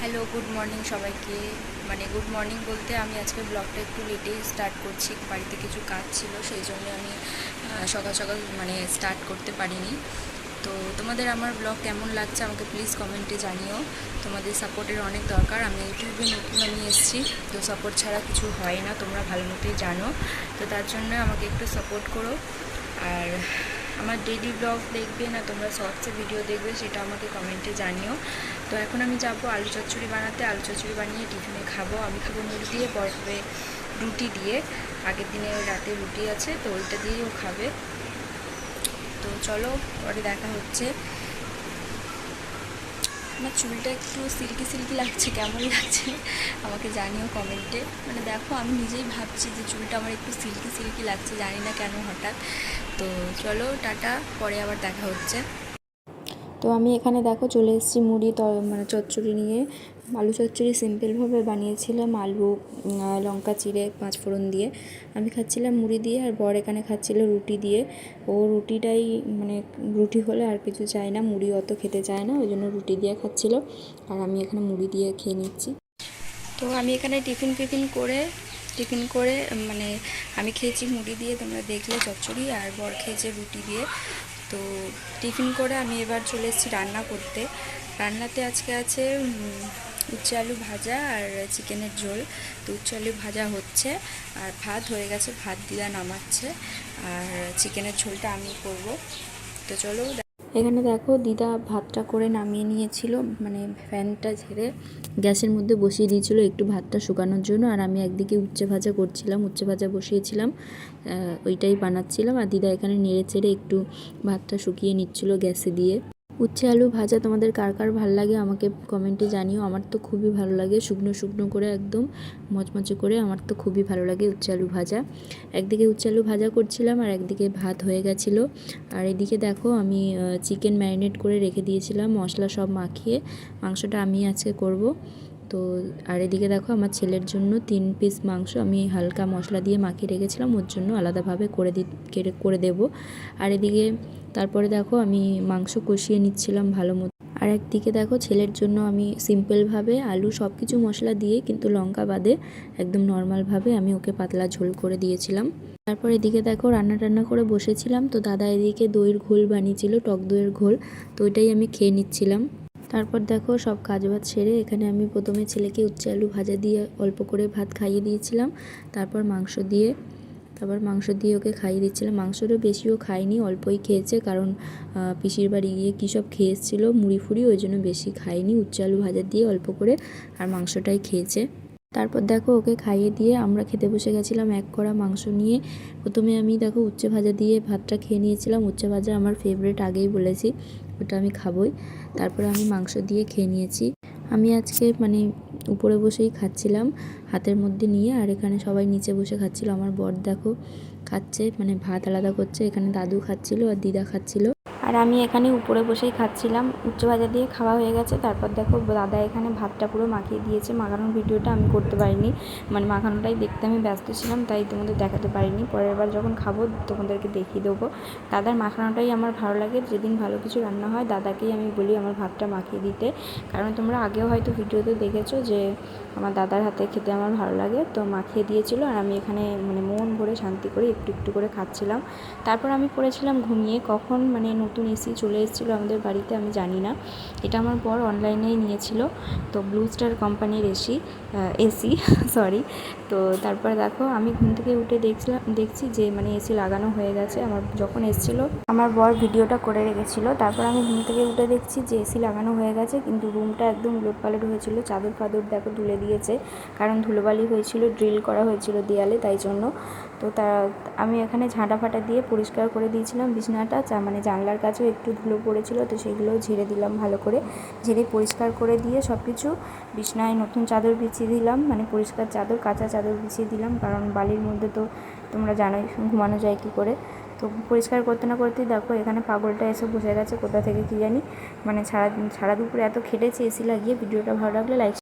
Hello good morning সবাইকে। মানে good morning বলতে আমি আজকে ব্লগটা একটু লেটেই স্টার্ট করছি, বাড়িতে কিছু কাজ ছিল, সেই জন্য আমি সকাল সকাল মানে স্টার্ট করতে পারিনি। তো তোমাদের আমার ব্লগ কেমন লাগছে আমাকে প্লিজ কমেন্টে জানিও। তোমাদের সাপোর্টের অনেক দরকার। আমি ইউটিউবে নতুন আমি এসেছি, তো সাপোর্ট ছাড়া কিছু হয় না, তোমরা ভালো মতোই জানো। তো তার জন্য আমাকে একটু সাপোর্ট করো। আর আমার ডেলি ব্লগ দেখবে না, তোমরা শর্টসে ভিডিও দেখবে, সেটা আমাকে কমেন্টে জানিও। তো এখন আমি যাব আলু চচ্চড়ি বানাতে। আলু চচ্চড়ি বানিয়ে টিফিনে খাব। আমি খাব মুড়ি দিয়ে পরে রুটি দিয়ে। আগের দিনে রাতে রুটি আছে, তো ওইটা দিয়েই ও খাবে। তো চলো, পরে দেখা হচ্ছে। আমার চুলটা একটু সিল্কি সিল্কি লাগছে, কেমন লাগছে আমাকে জানিও কমেন্টে মানে দেখো, আমি নিজেই ভাবছি যে চুলটা আমার একটু সিল্কি সিল্কি লাগছে, জানি না কেন হঠাৎ। তো চলো টাটা পরে আবার দেখা হচ্ছে। তো আমি এখানে দেখো চলে এসেছি মুড়ি ত মানে চচ্চড়ি নিয়ে। আলু চচ্চড়ি সিম্পলভাবে বানিয়েছিলাম আলু লঙ্কা চিড়ে পাঁচ ফোড়ন দিয়ে। আমি খাচ্ছিলাম মুড়ি দিয়ে আর বর এখানে খাচ্ছিল রুটি দিয়ে। ও রুটিটাই মানে রুটি হলে আর কিছু চায় না মুড়ি অত খেতে চায় না ওই জন্য রুটি দিয়ে খাচ্ছিল। আর আমি এখানে মুড়ি দিয়ে খেয়ে নিচ্ছি। তো আমি এখানে টিফিন ফিফিন করে টিফিন করে মানে আমি খেয়েছি মুড়ি দিয়ে, তোমরা দেখলে চচ্চড়ি আর বর খেয়েছে রুটি দিয়ে। তো টিফিন করে আমি এবার চলে এসেছি রান্না করতে। রান্নাতে আজকে আছে উচ্ছে আলু ভাজা আর চিকেনের ঝোল। তো উচ্ছে আলু ভাজা হচ্ছে আর ভাত হয়ে গেছে, ভাত দিদা নামাচ্ছে আর চিকেনের ঝোলটা আমি করব। তো চলো, এখানে দেখো দিদা ভাতটা করে নামিয়ে নিয়েছিল মানে ফ্যানটা ঝেড়ে। গ্যাসের মধ্যে বসিয়ে দিয়েছিল একটু ভাতটা শুকানোর জন্য। আর আমি একদিকে উচ্ছে ভাজা করছিলাম, উচ্ছে ভাজা বসিয়েছিলাম ওইটাই বানাচ্ছিলাম। আর দিদা এখানে নেড়ে চেড়ে একটু ভাতটা শুকিয়ে নিচ্ছিল গ্যাসে দিয়ে। উচ্ছে আলু ভাজা তোমাদের কার কার ভালো লাগে আমাকে কমেন্টে জানিও। আমার তো খুবই ভালো লাগে, শুকনো শুকনো করে একদম মচমচে করে আমার তো খুবই ভালো লাগে উচ্ছে আলু ভাজা। একদিকে উচ্ছে আলু ভাজা করছিলাম আর একদিকে ভাত হয়ে গেছিল। আর এদিকে দেখো আমি চিকেন ম্যারিনেট করে রেখে দিয়েছিলাম, মশলা সব মাখিয়ে মাংসটা আমি আজকে করব। তো আর এদিকে দেখো আমার ছেলের জন্য তিন পিস মাংস আমি হালকা মশলা দিয়ে মাখিয়ে রেখেছিলাম, ওর জন্য আলাদাভাবে করে দি করে দেব। আর এদিকে তারপরে দেখো আমি মাংস কষিয়ে নিচ্ছিলাম ভালো মতো। আর একদিকে দেখো ছেলের জন্য আমি সিম্পলভাবে আলু সব কিছু মশলা দিয়ে কিন্তু লঙ্কা বাদে একদম নর্মালভাবে আমি ওকে পাতলা ঝোল করে দিয়েছিলাম। তারপর এদিকে দেখো রান্না টান্না করে বসেছিলাম, তো দাদা এদিকে দইয়ের ঘোল বানিয়েছিল, টক দইয়ের ঘোল, তো ওইটাই আমি খেয়ে নিচ্ছিলাম। তারপর দেখো সব কাজ বাজ সেরে এখানে আমি প্রথমে ছেলেকে উচ্ছে আলু ভাজা দিয়ে অল্প করে ভাত খাইয়ে দিয়েছিলাম। তারপর মাংস দিয়ে, তারপর মাংস দিয়ে ওকে খাইয়ে দিচ্ছিলাম। মাংসটা বেশিও খায়নি অল্পই খেয়েছে কারণ পিসির বাড়ি গিয়ে কী সব খেয়ে এসেছিল মুড়ি ফুড়ি ওই জন্য বেশি খাইনি। উচ্ছে আলু ভাজা দিয়ে অল্প করে আর মাংসটাই খেয়েছে। তারপর দেখো ওকে খাইয়ে দিয়ে আমরা খেতে বসে গেছিলাম এক কড়া মাংস নিয়ে। প্রথমে আমি দেখো উচ্ছে ভাজা দিয়ে ভাতটা খেয়ে নিয়েছিলাম। উচ্ছে ভাজা আমার ফেভারিট আগেই বলেছি। ওটা আমি খাবই। তারপরে আমি মাংস দিয়ে খেয়ে নিয়েছি। আমি আজকে মানে উপরে বসেই খাচ্ছিলাম, হাতের মধ্যে নিয়ে আর এখানে সবাই নিচে বসে খাচ্ছিল। আমার বর দেখো খাচ্ছে মানে ভাত আলাদা করছে, এখানে দাদু খাচ্ছিল আর দিদা খাচ্ছিল। আর আমি এখানে উপরে বসেই খাচ্ছিলাম। উচ্চ ভাজা দিয়ে খাওয়া হয়ে গেছে। তারপর দেখো দাদা এখানে ভাতটা পুরো মাখিয়ে দিয়েছে। মাখানোর ভিডিওটা আমি করতে পারিনি। মানে মাখানোটাই দেখতে আমি ব্যস্ত ছিলাম, তাই তোমাদের দেখাতে পারিনি। পরের বার যখন খাব, তোমাদেরকে দেখিয়ে দেবো। দাদার মাখানোটাই আমার ভালো লাগে। যেদিন ভালো কিছু রান্না হয়, দাদাকেই আমি বলি আমার ভাতটা মাখিয়ে দিতে। কারণ তোমরা আগেও হয়তো ভিডিওতে দেখেছ যে, আমার দাদার হাতে খেতে আমার ভালো লাগে। তো মাখিয়ে দিয়েছিল আর আমি এখানে মানে মন ভরে শান্তি করে একটু একটু করে খাচ্ছিলাম। তারপর আমি পড়েছিলাম ঘুমিয়ে। কখন মানে নতুন এসি চলে এসেছিল আমাদের বাড়িতে, আমি জানি না। এটা আমার বর অনলাইনেই নিয়েছিল। তো ব্লু স্টার কোম্পানির এসি এসি সরি তো তারপর দেখো, আমি ঘুম থেকে উঠে দেখছিলাম, দেখছি যে মানে এসি লাগানো হয়ে গেছে। আমার যখন এসেছিল, আমার বর ভিডিওটা করে রেখেছিল। তারপর আমি ঘুম থেকে উঠে দেখছি যে এসি লাগানো হয়ে গেছে, কিন্তু রুমটা একদম উলটপালট হয়েছিল। চাদর ফাদর দেখো তুলে দিয়েছে, কারণ ধুলোবালি হয়েছিল, ড্রিল করা হয়েছিল দেয়ালে, তাই জন্য। তো তা, আমি এখানে ঝাঁটা ফাটা দিয়ে পরিষ্কার করে দিয়েছিলাম বিছানাটা মানে জানলার কাছেও একটু ধুলো পড়েছিল, তো সেগুলোও ঝেড়ে দিলাম ভালো করে। ঝেড়ে পরিষ্কার করে দিয়ে সব কিছু বিছনায় নতুন চাদর বিছিয়ে দিলাম মানে পরিষ্কার চাদর, কাঁচা চাদর বিছিয়ে দিলাম, কারণ বালির মধ্যে তো তোমরা জানোই ঘুমানো যায় কী করে। তো পরিষ্কার করতে না করতেই দেখো এখানে পাগলটা এসে বসে গেছে, কোথা থেকে কী জানি। মানে সারা সারা দুপুরে এত খেটেছে এসি লাগিয়ে, ভিডিওটা ভালো লাগলে লাইক